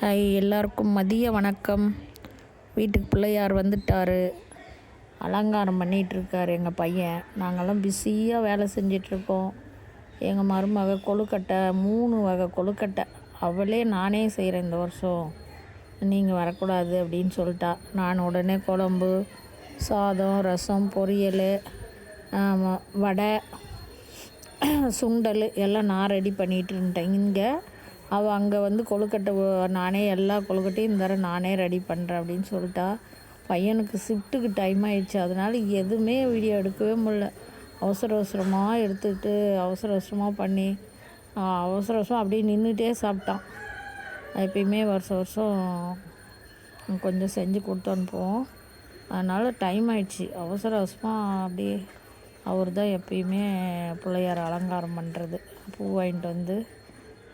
Hi எல்லாருக்கும் மதிய வணக்கம். வீட்டுக்கு பிள்ளையார் வந்துட்டார். அலங்காரம் பண்ணிகிட்ருக்கார் எங்கள் பையன். நாங்கள்லாம் பிஸியாக வேலை செஞ்சிட்ருக்கோம் எங்கள் மருமக கொழுக்கட்டை மூணு வகை கொழுக்கட்டை. அவளே நானே செய்கிறேன் இந்த வருஷம். நீங்கள் வரக்கூடாது அப்படின்னு சொல்லிட்டா. நான் உடனே குழம்பு சாதம் ரசம் பொரியல் வடை சுண்டல் எல்லாம் நான் ரெடி பண்ணிகிட்டு இருந்தேன் இங்கே அவள் அங்கே வந்து கொழுக்கட்டை நானே எல்லா கொழுக்கட்டையும் இந்த தடவை நானே ரெடி பண்ணுறேன் அப்படின்னு சொல்லிட்டா. பையனுக்கு ஷிஃப்ட்டுக்கு டைம் ஆயிடுச்சு. அதனால் எதுவுமே வீடியோ எடுக்கவே முடியல. அவசர அவசரமாக எடுத்துக்கிட்டு அவசர அவசரமாக பண்ணி அவசர அவசரம் அப்படியே நின்றுட்டே சாப்பிட்டான். எப்பயுமே வருஷம் வருஷம் கொஞ்சம் செஞ்சு கொடுத்து அனுப்புவோம். அதனால் டைம் ஆயிடுச்சு. அவசர அவசரமாக அப்படியே அவர் தான் எப்பயுமே பிள்ளையார் அலங்காரம் பண்ணுறது பூ வாங்கிட்டு வந்து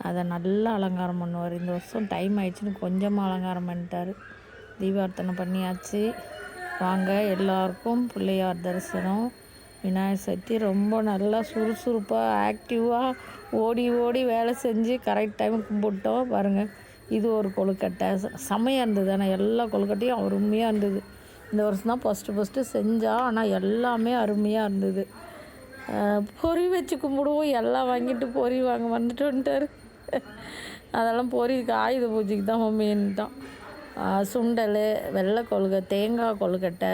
அதை நல்லா அலங்காரம் பண்ணுவார். இந்த வருஷம் டைம் ஆயிடுச்சுன்னு கொஞ்சமாக அலங்காரம் பண்ணிட்டாரு. தீபார்த்தனை பண்ணியாச்சு. வாங்க எல்லாருக்கும் பிள்ளையார் தரிசனம். விநாயகர் சதுர்த்தி ரொம்ப நல்லா சுறுசுறுப்பாக ஆக்டிவாக ஓடி ஓடி வேலை செஞ்சு கரெக்ட் டைம் கும்பிட்டோம். பாருங்கள் இது ஒரு கொழுக்கட்டை. ச- செமையாக இருந்தது. ஆனால் எல்லா கொழுக்கட்டையும் அருமையாக இருந்தது. இந்த வருஷம் தான் ஃபஸ்ட்டு ஃபஸ்ட்டு செஞ்சால் ஆனால் எல்லாமே அருமையாக இருந்தது. பொறி வச்சு கும்பிடுவோம். எல்லாம் வாங்கிட்டு பொரி வாங்க வந்துட்டு வந்துட்டாரு அதெல்லாம் பொரிக்கு ஆயுத பூஜைக்கு தான் மம்மின்ட்டான் சுண்டல் வெள்ளை கொழுக்க தேங்காய் கொழுக்கட்டை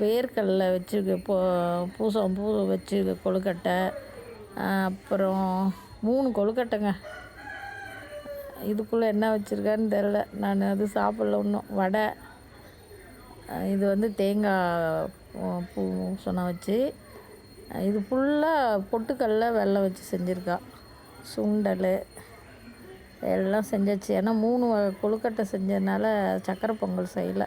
வேர்க்கடலை வச்சு பூ பூசம் பூ வச்சு கொழுக்கட்டை அப்புறம் மூணு கொழுக்கட்டைங்க இதுக்குள்ளே என்ன வச்சுருக்கான்னு தெரில நான் அது சாப்பிடல இன்னும். வடை இது வந்து தேங்காய் பூ- சொன்ன வச்சு இது ஃபுல்லாக பொட்டுக்கல்ல வெள்ளை வச்சு செஞ்சுருக்கா. சுண்டல் எல்லாம் செஞ்சாச்சு. ஏன்னா மூணு வகை கொழுக்கட்டை செஞ்சதுனால சக்கரை பொங்கல் செய்யலை.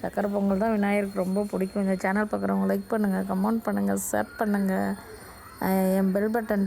சக்கரை பொங்கல் தான் விநாயகருக்கு ரொம்ப பிடிக்கும். இந்த சேனல் பார்க்குறவங்க லைக் பண்ணுங்கள் கமெண்ட் பண்ணுங்கள் ஷேர் பண்ணுங்கள் என் பெல் பட்டன்